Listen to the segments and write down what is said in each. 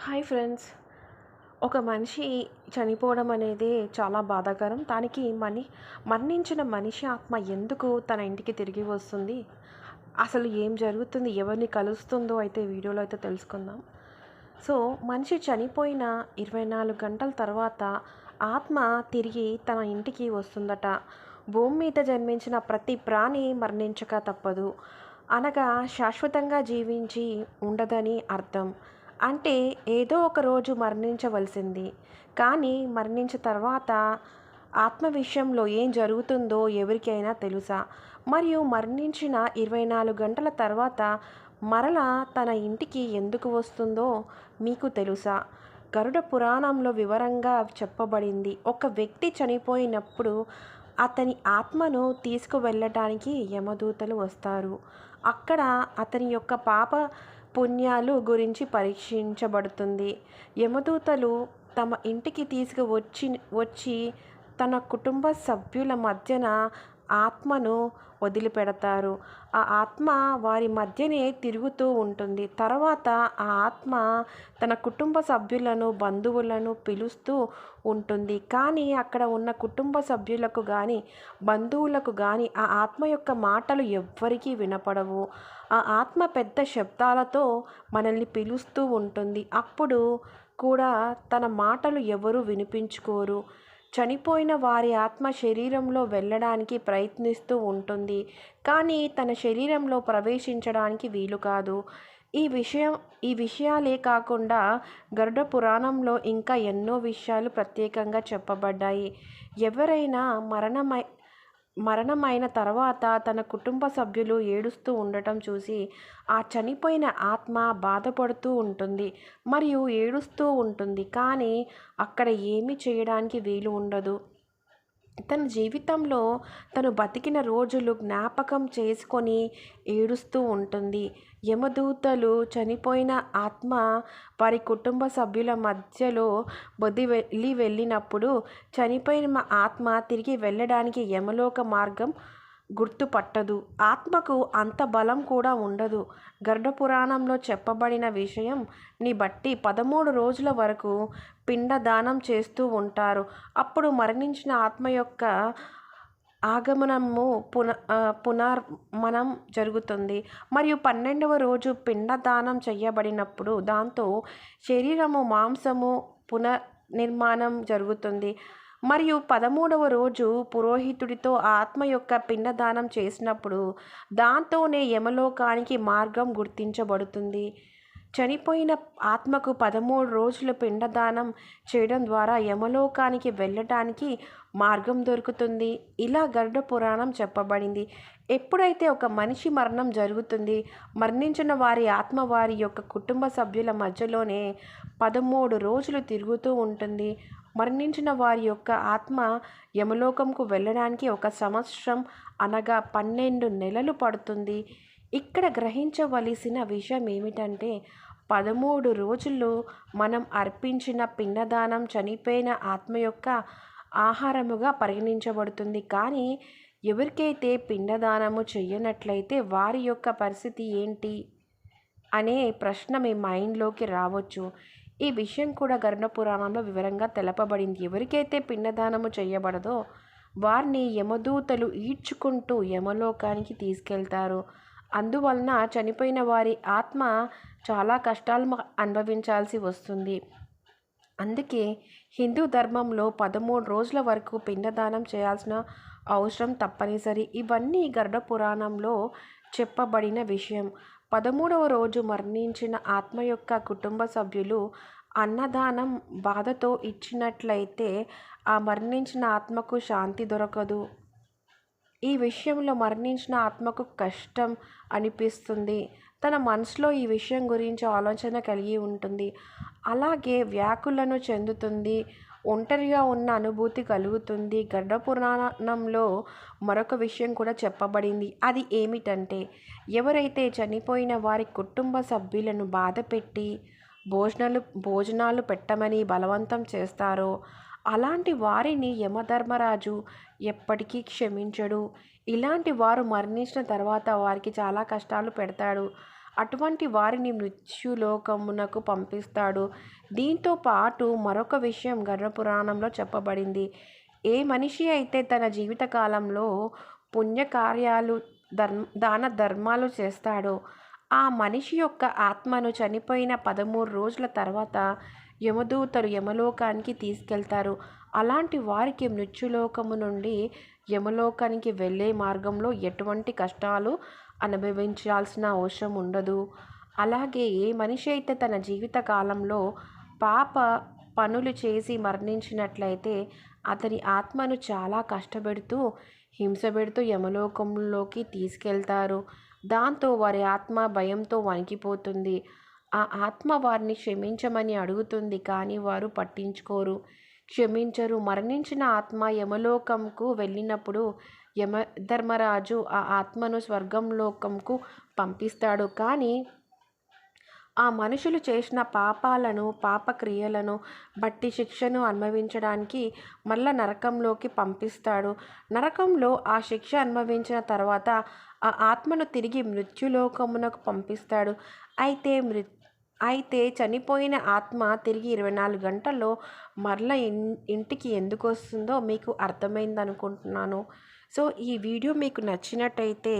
Hi friends. ఒక మనిషి చనిపోవడం అనేది చాలా బాధాకరం. దానికి మని మరణించిన మనిషి ఆత్మ ఎందుకు తన ఇంటికి తిరిగి వస్తుంది? అసలు ఏం జరుగుతుంది? ఎవరిని కలుస్తుందో అయితే వీడియోలో అయితే తెలుసుకుందాం. సో మనిషి చనిపోయిన ఇరవై నాలుగు గంటల తర్వాత ఆత్మ తిరిగి తన ఇంటికి వస్తుందట. భూమి మీద జన్మించిన ప్రతి ప్రాణి మరణించక తప్పదు. అనగా శాశ్వతంగా జీవించి ఉండదని అర్థం. అంటే ఏదో ఒక రోజు మరణించవలసింది. కానీ మరణించిన తర్వాత ఆత్మ విషయంలో ఏం జరుగుతుందో ఎవరికైనా తెలుసా? మరియు మరణించిన ఇరవై నాలుగు గంటల తర్వాత మరల తన ఇంటికి ఎందుకు వస్తుందో మీకు తెలుసా? గరుడ పురాణంలో వివరంగా చెప్పబడింది. ఒక వ్యక్తి చనిపోయినప్పుడు అతని ఆత్మను తీసుకువెళ్ళటానికి యమదూతలు వస్తారు. అక్కడ అతని యొక్క పాప పుణ్యాలు గురించి పరీక్షించబడుతుంది. యమదూతలు తమ ఇంటికి తీసుకువచ్చి వచ్చి తన కుటుంబ సభ్యుల మధ్యన ఆత్మను వదిలిపెడతారు. ఆ ఆత్మ వారి మధ్యనే తిరుగుతూ ఉంటుంది. తర్వాత ఆ ఆత్మ తన కుటుంబ సభ్యులను బంధువులను పిలుస్తూ ఉంటుంది. కానీ అక్కడ ఉన్న కుటుంబ సభ్యులకు కానీ బంధువులకు కానీ ఆ ఆత్మ యొక్క మాటలు ఎవ్వరికీ వినపడవు. ఆ ఆత్మ పెద్ద శబ్దాలతో మనల్ని పిలుస్తూ ఉంటుంది. అప్పుడు కూడా తన మాటలు ఎవరు వినిపించుకోరు. చనిపోయిన వారి ఆత్మ శరీరంలో వెళ్ళడానికి ప్రయత్నిస్తూ ఉంటుంది. కానీ తన శరీరంలో ప్రవేశించడానికి వీలు కాదు. ఈ విషయం ఈ విషయాలే కాకుండా గరుడ పురాణంలో ఇంకా ఎన్నో విషయాలు ప్రత్యేకంగా చెప్పబడ్డాయి. ఎవరైనా మరణమై మరణమైన తర్వాత తన కుటుంబ సభ్యులు ఏడుస్తూ ఉండటం చూసి ఆ చనిపోయిన ఆత్మ బాధపడుతూ ఉంటుంది. మరియు ఏడుస్తూ ఉంటుంది. కానీ అక్కడ ఏమీ చేయడానికి వీలు ఉండదు. తన జీవితంలో తను బతికిన రోజులు జ్ఞాపకం చేసుకొని ఏడుస్తూ ఉంటుంది. యమదూతలు చనిపోయిన ఆత్మ వారి కుటుంబ సభ్యుల మధ్యలో బొద్ది వెళ్ళి వెళ్ళినప్పుడు చనిపోయిన ఆత్మ తిరిగి వెళ్ళడానికి యమలోక మార్గం గుర్తుపట్టదు. ఆత్మకు అంత బలం కూడా ఉండదు. గరుడ పురాణంలో చెప్పబడిన విషయం ని బట్టి పదమూడు రోజుల వరకు పిండదానం చేస్తూ ఉంటారు. అప్పుడు మరణించిన ఆత్మ యొక్క ఆగమనము పున పునర్మనం జరుగుతుంది. మరియు పన్నెండవ రోజు పిండదానం చేయబడినప్పుడు దాంతో శరీరము మాంసము పునర్నిర్మాణం జరుగుతుంది. మరియు పదమూడవ రోజు పురోహితుడితో ఆత్మ యొక్క పిండదానం చేసినప్పుడు దాంతోనే యమలోకానికి మార్గం గుర్తించబడుతుంది. చనిపోయిన ఆత్మకు పదమూడు రోజులు పిండదానం చేయడం ద్వారా యమలోకానికి వెళ్ళటానికి మార్గం దొరుకుతుంది. ఇలా గరుడ పురాణం చెప్పబడింది. ఎప్పుడైతే ఒక మనిషి మరణం జరుగుతుంది మరణించిన వారి ఆత్మ వారి యొక్క కుటుంబ సభ్యుల మధ్యలోనే పదమూడు రోజులు తిరుగుతూ ఉంటుంది. మరణించిన వారి యొక్క ఆత్మ యమలోకంకు వెళ్ళడానికి ఒక సంవత్సరం అనగా పన్నెండు నెలలు పడుతుంది. ఇక్కడ గ్రహించవలసిన విషయం ఏమిటంటే పదమూడు రోజులు మనం అర్పించిన పిండదానం చనిపోయిన ఆత్మ యొక్క ఆహారముగా పరిగణించబడుతుంది. కానీ ఎవరికైతే పిండదానము చెయ్యనట్లయితే వారి యొక్క పరిస్థితి ఏంటి? అనే ప్రశ్న మీ మైండ్లోకి రావచ్చు. ఈ విషయం కూడా గరుడ పురాణంలో వివరంగా తెలపబడింది. ఎవరికైతే పిండదానము చేయబడదో వారిని యమదూతలు ఈడ్చుకుంటూ యమలోకానికి తీసుకెళ్తారు. అందువలన చనిపోయిన వారి ఆత్మ చాలా కష్టాలు అనుభవించాల్సి వస్తుంది. అందుకే హిందూ ధర్మంలో పదమూడు రోజుల వరకు పిండదానం చేయాల్సిన అవసరం తప్పనిసరి. ఇవన్నీ గరుడ పురాణంలో చెప్పబడిన విషయం. పదమూడవ రోజు మరణించిన ఆత్మ యొక్క కుటుంబ సభ్యులు అన్నదానం బాధతో ఇచ్చినట్లయితే ఆ మరణించిన ఆత్మకు శాంతి దొరకదు. ఈ విషయంలో మరణించిన ఆత్మకు కష్టం అనిపిస్తుంది. తన మనసులో ఈ విషయం గురించి ఆలోచన కలిగి ఉంటుంది. అలాగే వ్యాకులను చెందుతుంది. ఒంటరిగా ఉన్న అనుభూతి కలుగుతుంది. గడ్డ పురాణంలో మరొక విషయం కూడా చెప్పబడింది. అది ఏమిటంటే ఎవరైతే చనిపోయిన వారి కుటుంబ సభ్యులను బాధపెట్టి భోజనాలు భోజనాలు పెట్టమని బలవంతం చేస్తారో అలాంటి వారిని యమధర్మరాజు ఎప్పటికీ క్షమించడు. ఇలాంటి వారు మరణించిన తర్వాత వారికి చాలా కష్టాలు పెడతాడు. అటువంటి వారిని మృత్యులోకమునకు పంపిస్తాడు. దీంతో పాటు మరొక విషయం గర్వపురాణంలో చెప్పబడింది. ఏ మనిషి అయితే తన జీవితకాలంలో పుణ్యకార్యాలు ధర్మ దాన ధర్మాలు చేస్తాడో ఆ మనిషి యొక్క ఆత్మను చనిపోయిన పదమూడు రోజుల తర్వాత యమదూతలు యమలోకానికి తీసుకెళ్తారు. అలాంటి వారికి మృత్యులోకము నుండి యమలోకానికి వెళ్ళే మార్గంలో ఎటువంటి కష్టాలు అనుభవించాల్సిన అవసరం ఉండదు. అలాగే ఏ మనిషి అయితే తన జీవిత కాలంలో పాప పనులు చేసి మరణించినట్లయితే అతని ఆత్మను చాలా కష్టపెడుతూ హింస పెడుతూ యమలోకంలోకి తీసుకెళ్తారు. దాంతో వారి ఆత్మ భయంతో వణికిపోతుంది. ఆ ఆత్మ వారిని క్షమించమని అడుగుతుంది కానీ వారు పట్టించుకోరు. క్షమించరు. మరణించిన ఆత్మ యమలోకంకు వెళ్ళినప్పుడు యమ ధర్మరాజు ఆ ఆత్మను స్వర్గంలోకంకు పంపిస్తాడు. కానీ ఆ మనుషులు చేసిన పాపాలను పాపక్రియలను బట్టి శిక్షను అనుభవించడానికి మళ్ళా నరకంలోకి పంపిస్తాడు. నరకంలో ఆ శిక్ష అనుభవించిన తర్వాత ఆ ఆత్మను తిరిగి మృత్యులోకమునకు పంపిస్తాడు. అయితే మృ అయితే చనిపోయిన ఆత్మ తిరిగి ఇరవై నాలుగు గంటల్లో మరల ఇన్ ఇంటికి ఎందుకు వస్తుందో మీకు అర్థమైంది అనుకుంటున్నాను సో ఈ వీడియో మీకు నచ్చినట్టయితే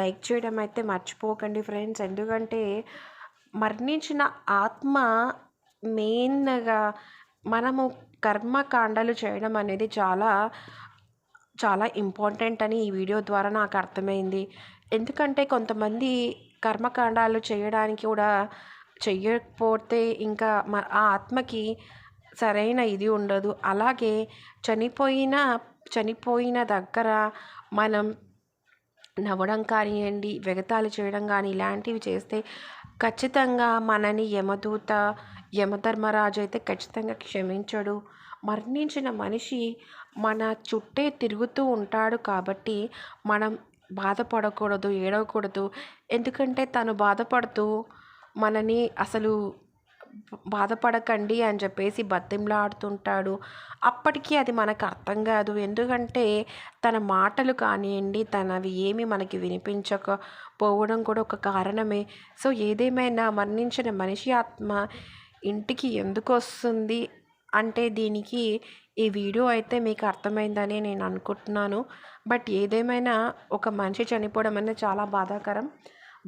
లైక్ చేయడం అయితే మర్చిపోకండి ఫ్రెండ్స్. ఎందుకంటే మరణించిన ఆత్మ మెయిన్గా మనము కర్మకాండలు చేయడం అనేది చాలా చాలా ఇంపార్టెంట్ అని ఈ వీడియో ద్వారా నాకు అర్థమైంది. ఎందుకంటే కొంతమంది కర్మకాండాలు చేయడానికి కూడా చెయ్యకపోతే ఇంకా ఆ ఆత్మకి సరైన ఇది ఉండదు. అలాగే చనిపోయిన చనిపోయిన దగ్గర మనం నవ్వడం కానివ్వండి వెగతాలు చేయడం కానీ ఇలాంటివి చేస్తే ఖచ్చితంగా మనని యమదూత యమధర్మరాజు అయితే ఖచ్చితంగా క్షమించడు. మరణించిన మనిషి మన చుట్టే తిరుగుతూ ఉంటాడు కాబట్టి మనం బాధపడకూడదు ఏడవకూడదు. ఎందుకంటే తను బాధపడుతూ మనని అసలు బాధపడకండి అని చెప్పేసి బతిమలాడుతుంటాడు. అప్పటికి అది మనకు అర్థం కాదు. ఎందుకంటే తన మాటలు కానివ్వండి తనవి ఏమి మనకి వినిపించకపోవడం కూడా ఒక కారణమే. సో ఏదేమైనా మరణించిన మనిషి ఆత్మ ఇంటికి ఎందుకు వస్తుంది అంటే దీనికి ఈ వీడియో అయితే మీకు అర్థమైందని నేను అనుకుంటున్నాను. బట్ ఏదేమైనా ఒక మనిషి చనిపోవడం అనేది చాలా బాధాకరం.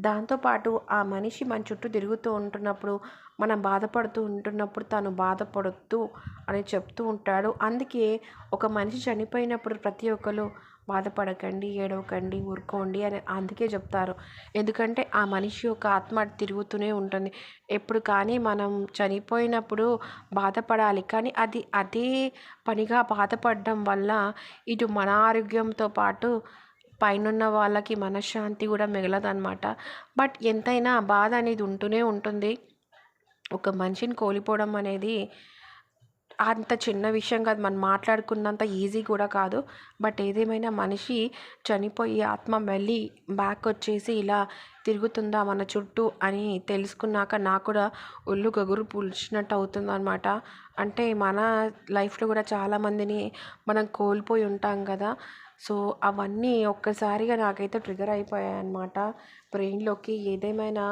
దాంతోపాటు ఆ మనిషి మన చుట్టూ తిరుగుతూ ఉంటున్నప్పుడు మనం బాధపడుతూ ఉంటున్నప్పుడు తను బాధపడొద్దు అని చెప్తూ ఉంటాడు. అందుకే ఒక మనిషి చనిపోయినప్పుడు ప్రతి ఒక్కరు బాధపడకండి ఏడవకండి ఊరుకోండి అని అందుకే చెప్తారు. ఎందుకంటే ఆ మనిషి యొక్క ఆత్మ తిరుగుతూనే ఉంటుంది. ఎప్పుడు కానీ మనం చనిపోయినప్పుడు బాధపడాలి. కానీ అది అదే పనిగా బాధపడడం వల్ల ఇటు మన ఆరోగ్యంతో పాటు పైనున్న వాళ్ళకి మనశ్శాంతి కూడా మిగలదన్నమాట. బట్ ఎంతైనా బాధ అనేది ఉంటూనే ఉంటుంది. ఒక మనిషిని కోల్పోవడం అనేది అంత చిన్న విషయం కాదు. మనం మాట్లాడుకున్నంత ఈజీ కూడా కాదు. బట్ ఏదేమైనా మనిషి చనిపోయి ఆత్మ మళ్ళీ బ్యాక్ వచ్చేసి ఇలా తిరుగుతుందా మన చుట్టూ అని తెలుసుకున్నాక నాకు కూడా ఒళ్ళు గగురు పులిచినట్టు అవుతుంది అనమాట అంటే మన లైఫ్లో కూడా చాలామందిని మనం కోల్పోయి ఉంటాం కదా. సో అవన్నీ ఒక్కసారిగా నాకైతే ట్రిగర్ అయిపోయాయి అనమాట బ్రెయిన్లోకి ఏదేమైనా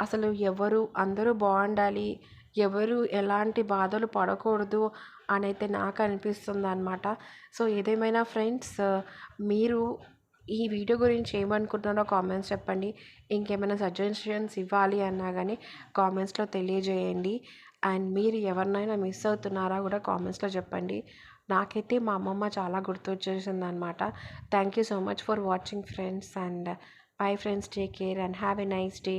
అసలు ఎవరు అందరూ బాగుండాలి ఎవరు ఎలాంటి బాధలు పడకూడదు అని అయితే నాకు అనిపిస్తుంది అనమాట సో ఏదేమైనా ఫ్రెండ్స్ మీరు ఈ వీడియో గురించి ఏమనుకుంటున్నారో కామెంట్స్ చెప్పండి. ఇంకేమైనా సజెషన్స్ ఇవ్వాలి అన్నా కానీ కామెంట్స్లో తెలియజేయండి. అండ్ మీరు ఎవరినైనా మిస్ అవుతున్నారా కూడా కామెంట్స్లో చెప్పండి. నాకైతే మా అమ్మమ్మ చాలా గుర్తొచ్చేసింది అనమాట thank you so much for watching friends and bye friends take care and have a nice day